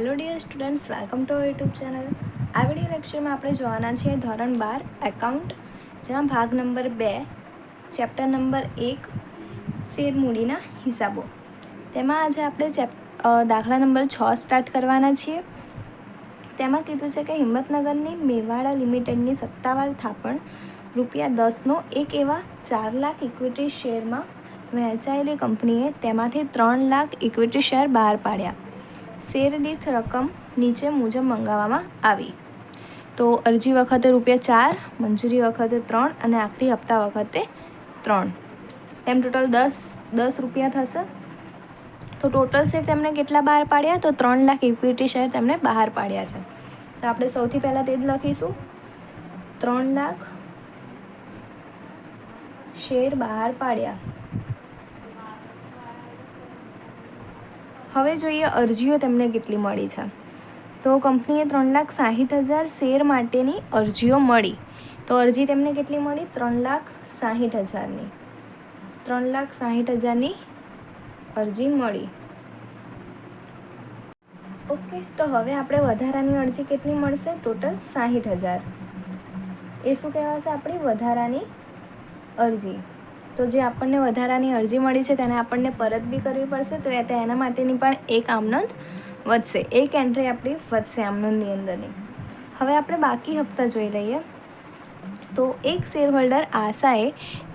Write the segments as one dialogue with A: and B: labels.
A: Hello dear students welcome to YouTube channel આ video લેક્ચરમાં આપણે જોવાના છીએ ધોરણ બાર એકાઉન્ટ જેમાં ભાગ નંબર બે ચેપ્ટર નંબર એક શેરમૂડીના હિસાબો. તેમાં આજે આપણે ચેપ દાખલા નંબર છ સ્ટાર્ટ કરવાના છીએ. તેમાં કીધું છે કે હિંમતનગરની મેવાડા લિમિટેડની સત્તાવાર થાપણ રૂપિયા દસનો એક એવા ચાર લાખ ઇક્વિટી શેરમાં વહેંચાયેલી કંપનીએ તેમાંથી ત્રણ લાખ ઇક્વિટી શેર બહાર પાડ્યા. શેર દીઠ રકમ નીચે મુજબ મંગાવવામાં આવી. તો અરજી વખતે રૂપિયા ચાર, મંજૂરી વખતે ત્રણ અને આખરી હપ્તા વખતે ત્રણ. એમ ટોટલ દસ દસ રૂપિયા થશે. તો ટોટલ શેર તેમણે કેટલા બહાર પાડ્યા? તો ત્રણ લાખ ઇક્વિટી શેર તેમણે બહાર પાડ્યા છે. તો આપણે સૌથી પહેલાં તે જ લખીશું. ત્રણ લાખ શેર બહાર પાડ્યા. હવે જોઈએ અરજીઓ તેમને કેટલી મળી છે. તો કંપનીએ ત્રણ લાખ સાહીઠ હજાર શેર માટેની અરજીઓ મળી. તો અરજી તેમને કેટલી મળી? ત્રણ લાખ સાહીઠ હજારની. ત્રણ લાખ સાહીઠ હજારની અરજી મળી. ઓકે, તો હવે આપણે વધારાની અરજી કેટલી મળશે? ટોટલ સાહીઠ હજાર. એ શું કહેવાશે આપણી? વધારાની અરજી. તો જે આપણને વધારાની અરજી મળી છે તેને આપણને પરત બી કરવી પડશે, તો એ તેના માટેની પણ એક આમનોંધ વધશે. એક એન્ટ્રી આપણી વધશે આમનોંધની અંદરની. હવે આપણે બાકી હપ્તા જોઈ લઈએ. તો એક શેર હોલ્ડર આશાએ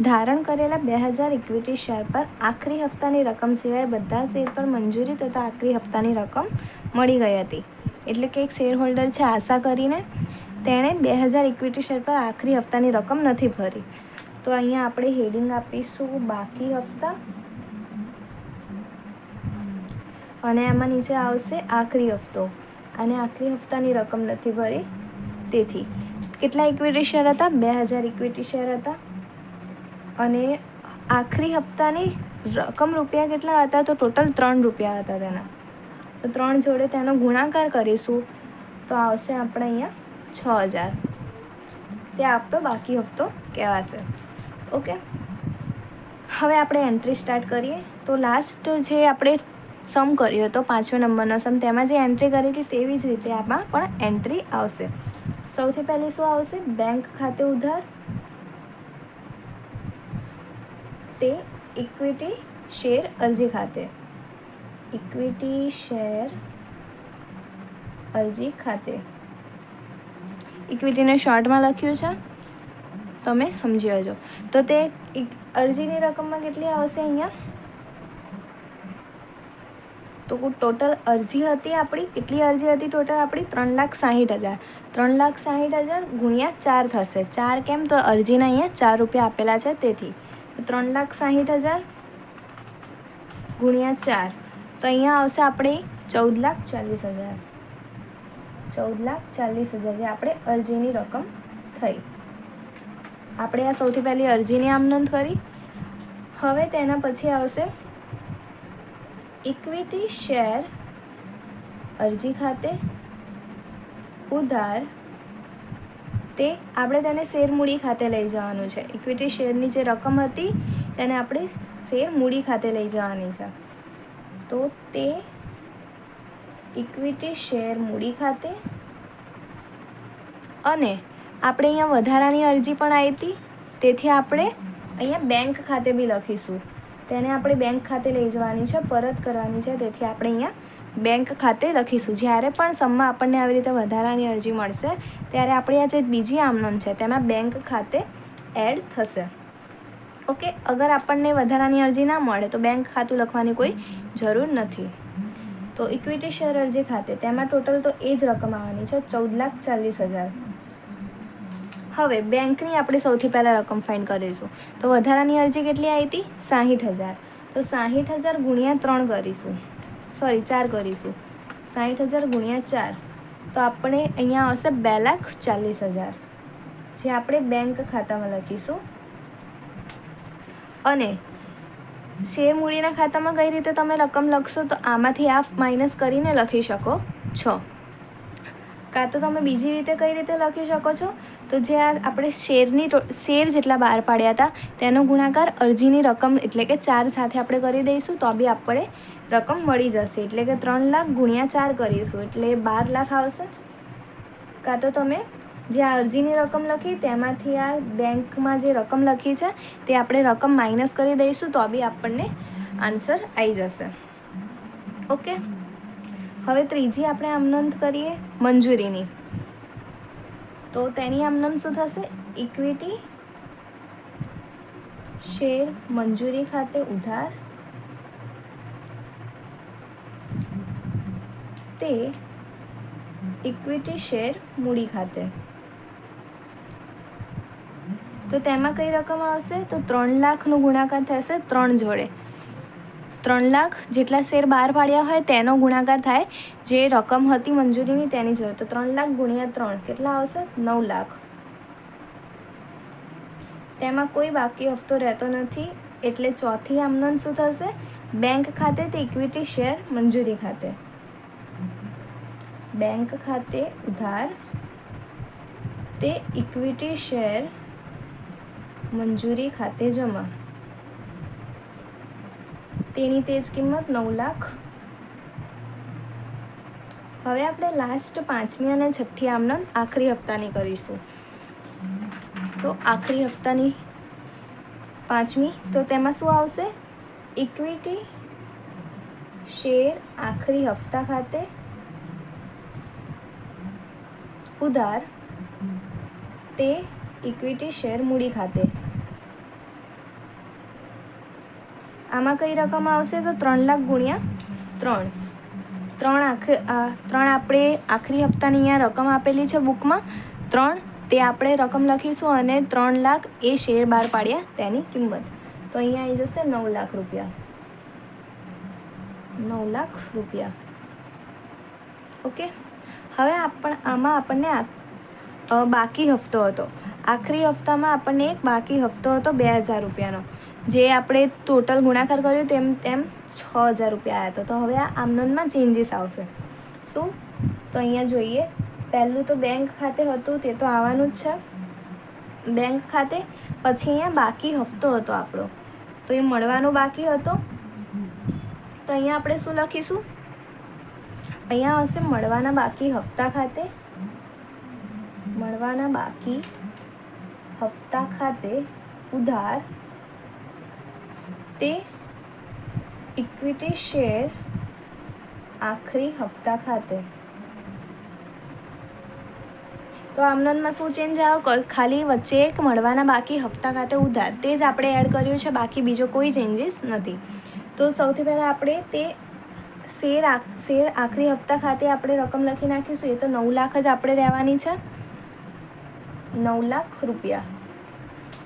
A: ધારણ કરેલા બે હજાર ઇક્વિટી શેર પર આખરી હપ્તાની રકમ સિવાય બધા શેર પર મંજૂરી તથા આખરી હપ્તાની રકમ મળી ગઈ હતી. એટલે કે એક શેર હોલ્ડર છે આશા કરીને તેણે બે હજાર ઇક્વિટી શેર પર આખરી હપ્તાની રકમ નથી ભરી. તો અહીંયા આપણે હેડિંગ આપીશું બાકી હપ્તા. અને એમાં નીચે આવશે આખરી હપ્તો. અને આખરી હપ્તાની રકમ નથી ભરી. તેથી, કેટલા ઇક્વિટી શેર હતા? બે હજાર ઇક્વિટી શેર હતા. અને આખરી હપ્તાની રકમ રૂપિયા કેટલા હતા? તો ટોટલ ત્રણ રૂપિયા હતા તેના. તો ત્રણ જોડે તેનો ગુણાકાર કરીશું. તો આવશે આપણે અહીંયા છ હજાર. તે આપણો બાકી હપ્તો કહેવાશે. ઓકે? હવે આપણે એન્ટ્રી સ્ટાર્ટ કરીએ. તો લાસ્ટ જે આપણે સમ કર્યો હતો, પાંચમો નંબરનો સમ તેમાં જે એન્ટ્રી કરી હતી તેવી જ રીતે આમાં પણ એન્ટ્રી આવશે. સૌથી પહેલી શું આવશે? બેંક ખાતે ઉધાર. તે ઇક્વિટી શેર અરજી ખાતે. ઇક્વિટી શેર અરજી ખાતે. ઇક્વિટીને શોર્ટમાં લખ્યું છે. તમે સમજી હજો તો તે અરજીની રકમમાં કેટલી આવશે અહીંયા? તો ટોટલ અરજી હતી આપણી, કેટલી અરજી હતી ટોટલ આપણી? ત્રણ લાખ સાહીઠ હજાર. ત્રણ લાખ સાહીઠ હજાર ગુણ્યા ચાર થશે. ચાર કેમ? તો અરજીના અહીંયા ચાર રૂપિયા આપેલા છે તેથી. ત્રણ લાખ સાહીઠ હજાર ગુણ્યા ચાર. તો અહીંયા આવશે આપણે ચૌદ લાખ ચાલીસ હજાર. ચૌદ લાખ ચાલીસ હજાર જે આપણે અરજીની રકમ થઈ. આપણે આ સૌથી પહેલી અરજીની આમ નોંધ કરી. હવે તેના પછી આવશે ઇક્વિટી શેર અરજી ખાતે ઉધાર. તે આપણે તેને શેર મૂડી ખાતે લઈ જવાનું છે. ઇક્વિટી શેરની જે રકમ હતી, તેને આપણે શેર મૂડી ખાતે લઈ જવાની છે. તો તે ઇક્વિટી શેર મૂડી ખાતે અને આપણે અહીંયા વધારાની અરજી પણ આવી હતી. તેથી આપણે અહીંયા બેંક ખાતે બી લખીશું. તેને આપણે બેંક ખાતે લઈ જવાની છે, પરત કરવાની છે. તેથી આપણે અહીંયા બેંક ખાતે લખીશું. જ્યારે પણ સમમાં આપણને આવી રીતે વધારાની અરજી મળશે, ત્યારે આપણી આ જે બીજી આમનોન છે, તેમાં બેંક ખાતે એડ થશે. ઓકે અગર આપણને વધારાની અરજી ના મળે, તો બેંક ખાતું લખવાની કોઈ જરૂર નથી. તો ઇક્વિટી શેર અરજી ખાતે, તેમાં ટોટલ તો એ જ રકમ આવવાની છે, ચૌદ લાખ ચાલીસ હજાર. હવે બેંકની આપણે સૌથી પહેલાં રકમ ફાઇન્ડ કરીશું. તો વધારાની અરજી કેટલી આવી હતી સાહીઠ હજાર. તો સાહીઠ હજાર ગુણ્યા ત્રણ કરીશું. સોરી ચાર કરીશું. સાહીઠ હજાર ગુણ્યા ચાર. તો આપણે અહીંયા આવશે બે લાખ ચાલીસ હજાર. જે આપણે બેંક ખાતામાં લખીશું. અને શેર મૂડીના ખાતામાં કઈ રીતે તમે રકમ લખશો, તો આમાંથી આ માઇનસ કરીને લખી શકો. છો. કાં તો તમે બીજી રીતે કઈ રીતે લખી શકો છો? તો જે આ આપણે શેરની શેર જેટલા બહાર પાડ્યા હતા, તેનો ગુણાકાર અરજીની રકમ એટલે કે ચાર સાથે આપણે કરી દઈશું, તો બી આપણે રકમ મળી જશે. એટલે કે ત્રણ લાખ ગુણ્યા ચાર કરીશું, એટલે બાર લાખ આવશે. કાં તો તમે જે આ અરજીની રકમ લખી, તેમાંથી આ બેંકમાં જે રકમ લખી છે, તે આપણે રકમ માઇનસ કરી દઈશું, તો બી આપણને આન્સર આવી જશે. ઓકે? હવે ત્રીજી આપણે આમનંદ કરીએ મંજૂરીની. તો તેની આમનંદ શું થશે? ઇક્વિટી શેર મંજૂરી ખાતે ઉધાર, તે ઇક્વિટી શેર મૂડી ખાતે. તો તેમાં કઈ રકમ આવશે? તો ત્રણ લાખનો ગુણાકાર થશે ત્રણ જોડે. ત્રણ લાખ જેટલા શેર બહાર પાડ્યા હોય તેનો ગુણાકાર થાય. જે રકમ હતી મંજૂરીની તેની જોઈએ તો ત્રણ લાખ ગુણ્યા ત્રણ કેટલા આવશે? નવ લાખ. તેમાં કોઈ બાકી હફતો રહેતો નથી. એટલે ચોથી આમનોંધ શું થશે? બેંક ખાતે તે ઇક્વિટી શેર મંજૂરી ખાતે. બેંક ખાતે ઉધાર. તે ઇક્વિટી શેર મંજૂરી ખાતે જમા. તેની તે જ કિંમત નવ લાખ. હવે આપણે લાસ્ટ પાંચમી અને છઠ્ઠી આમનંદ આખરી હપ્તાની કરીશું. તો આખરી હપ્તાની પાંચમી, તો તેમાં શું આવશે? ઇક્વિટી શેર આખરી હપ્તા ખાતે ઉધાર તે ઇક્વિટી શેર મૂડી ખાતે. આમાં કઈ રકમ આવશે તો ત્રણ લાખ ગુણ્યા ત્રણ. ત્રણ આખ ત્રણ આપણે આખરી હપ્તાની અહીંયા રકમ આપેલી છે બુકમાં. ત્રણ, તે આપણે રકમ લખીશું અને ત્રણ લાખ એ શેર બહાર પાડ્યા તેની કિંમત. તો અહીંયા આવી જશે નવ લાખ રૂપિયા. નવ લાખ રૂપિયા. ઓકે? હવે આપણ, આમાં આપણને બાકી હફતો હતો. આખરી હપ્તામાં આપણને એક બાકી હફતો હતો બે હજાર રૂપિયાનો. જે આપણે ટોટલ ગુણાકાર કર્યો તેમ તેમ છ હજાર રૂપિયા આવ્યા હતા તો હવે આ આમનોનમાં ચેન્જીસ આવશે. શું? તો અહીંયા જોઈએ. પહેલું તો બેંક ખાતે હતું, તે તો આવવાનું જ છે. બેંક ખાતે પછી અહીંયા બાકી હફતો હતો આપણો. તો એ મળવાનો બાકી હતો. તો અહીંયા આપણે શું લખીશું? અહીંયા હશે મળવાના બાકી હપ્તા ખાતે. મળવાના બાકી હપ્તા ખાતે ઉધાર તે ઇક્વિટી શેર આખરી હપ્તા ખાતે. તો આમનોંધમાં શું ચેન્જ આવ્યો? ખાલી વચ્ચે એક મળવાના બાકી હપ્તા ખાતે ઉધાર. તે જ આપણે એડ કર્યું છે, બાકી બીજો કોઈ ચેન્જીસ નથી. તો સૌથી પહેલાં આપણે તે શેર શેર આખરી હપ્તા ખાતે આપણે રકમ લખી નાખીશું. એ તો નવ લાખ જ આપણે રહેવાની છે. નવ લાખ રૂપિયા.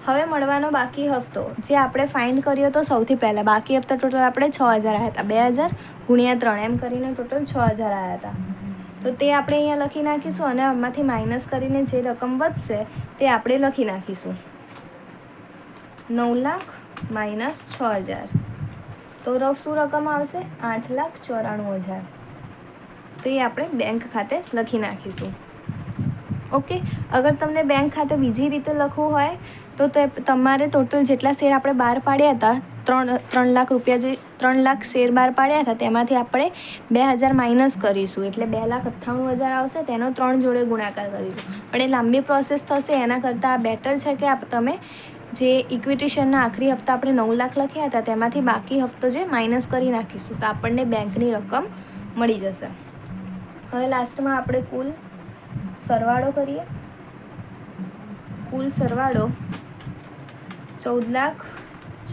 A: હવે મળવાનો બાકી હફતો જે આપણે ફાઇન્ડ કર્યો તો સૌથી પહેલાં. બાકી હફતા ટોટલ આપણે છ હજાર આવ્યા હતા. બે હજાર ગુણ્યા ત્રણ. એમ કરીને ટોટલ છ હજાર આવ્યા હતા. તો તે આપણે અહીંયા લખી નાખીશું અને આમાંથી માઇનસ કરીને જે રકમ વધશે તે આપણે લખી નાખીશું. નવ લાખ માઇનસ છ હજાર. તો રફ શું રકમ આવશે? આઠ લાખ ચોરાણું હજાર. તો એ આપણે બેંક ખાતે લખી નાખીશું. ઓકે? અગર તમને બેંક ખાતે બીજી રીતે લખવું હોય, તો તે તમારે ટોટલ જેટલા શેર આપણે બહાર પાડ્યા હતા, ત્રણ ત્રણ લાખ રૂપિયા જે, ત્રણ લાખ શેર બહાર પાડ્યા હતા, તેમાંથી આપણે બે હજાર માઇનસ કરીશું. એટલે બે લાખ અઠ્ઠાણું હજાર આવશે, તેનો ત્રણ જોડે ગુણાકાર કરીશું. પણ એ લાંબી પ્રોસેસ થશે, એના કરતાં આ બેટર છે કે તમે જે ઇક્વિટી શેરના આખરી હપ્તા આપણે નવ લાખ લખ્યા હતા, તેમાંથી બાકી હપ્તો જે માઇનસ કરી નાખીશું. તો આપણને બેંકની રકમ મળી જશે. હવે લાસ્ટમાં આપણે કુલ સરવાળો કરીએ? કુલ સરવાળો ચૌદ લાખ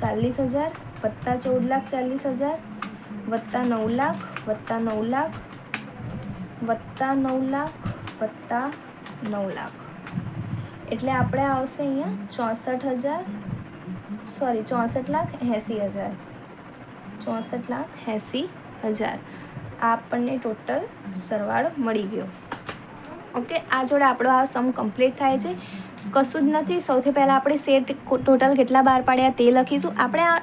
A: ચાલીસ હજાર વત્તા ચૌદ લાખ ચાલીસ હજાર વત્તા નવ લાખ વત્તા નવ લાખ વત્તા નવ લાખ વત્તા નવ લાખ એટલે આપણે આવશે અહીંયા ચોસઠ હજાર સોરી ચોસઠ લાખ એંસી હજાર. ચોસઠ લાખ એંસી હજાર. આપણને ટોટલ સરવાળો મળી ગયો. ઓકે, આ જોડે આપણો આ સમ કમ્પ્લીટ થાય છે. કશું જ નથી, સૌથી પહેલાં આપણે સેટ ટોટલ કેટલા બહાર પાડ્યા તે લખીશું. આપણે આ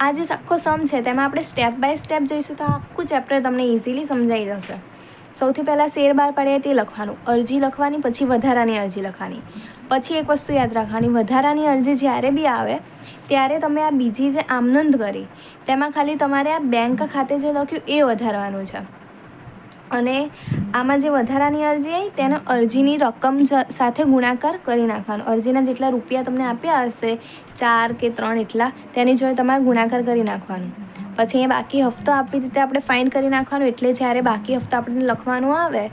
A: આ જે આખો સમ છે, તેમાં આપણે સ્ટેપ બાય સ્ટેપ જઈશું તો આખું ચેપ્ટર તમને ઇઝીલી સમજાઈ જશે. સૌથી પહેલાં શેર બહાર પાડ્યા તે લખવાનું. અરજી લખવાની, પછી વધારાની અરજી લખવાની. પછી એક વસ્તુ યાદ રાખવાની. વધારાની અરજી જ્યારે બી આવે, ત્યારે તમે આ બીજી જે આમનંદ કરી, તેમાં ખાલી તમારે આ બેંક ખાતે જે લખ્યું એ વધારવાનું છે. અને આમાં જે વધારાની અરજી આવી તેને અરજીની રકમ સાથે ગુણાકાર કરી નાખવાનો. અરજીના જેટલા રૂપિયા તમને આપ્યા હશે, ચાર કે ત્રણ એટલા, તેની જોડે તમારે ગુણાકાર કરી નાખવાનો. પછી એ બાકી હફતો આપણી રીતે આપણે ફાઇન કરી નાખવાનું, એટલે જ્યારે બાકી હફતો આપણને લખવાનું આવે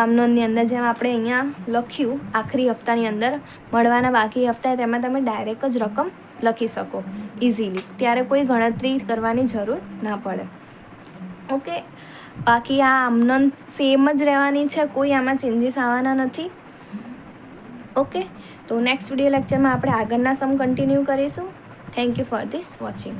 A: આમનોંધની અંદર જેમ આપણે અહીંયા લખ્યું, આખરી હપ્તાની અંદર મળવાના બાકી હપ્તા, તેમાં તમે ડાયરેક્ટ જ રકમ લખી શકો ઇઝીલી ત્યારે કોઈ ગણતરી કરવાની જરૂર ના પડે. ઓકે બાકી આ આમનોંધ સેમ જ રહેવાની છે, કોઈ આમાં ચેન્જીસ આવવાના નથી. ઓકે તો નેક્સ્ટ વીડિયો લેક્ચરમાં આપણે આગળના સમ કન્ટિન્યુ કરીશું. Thank you for this watching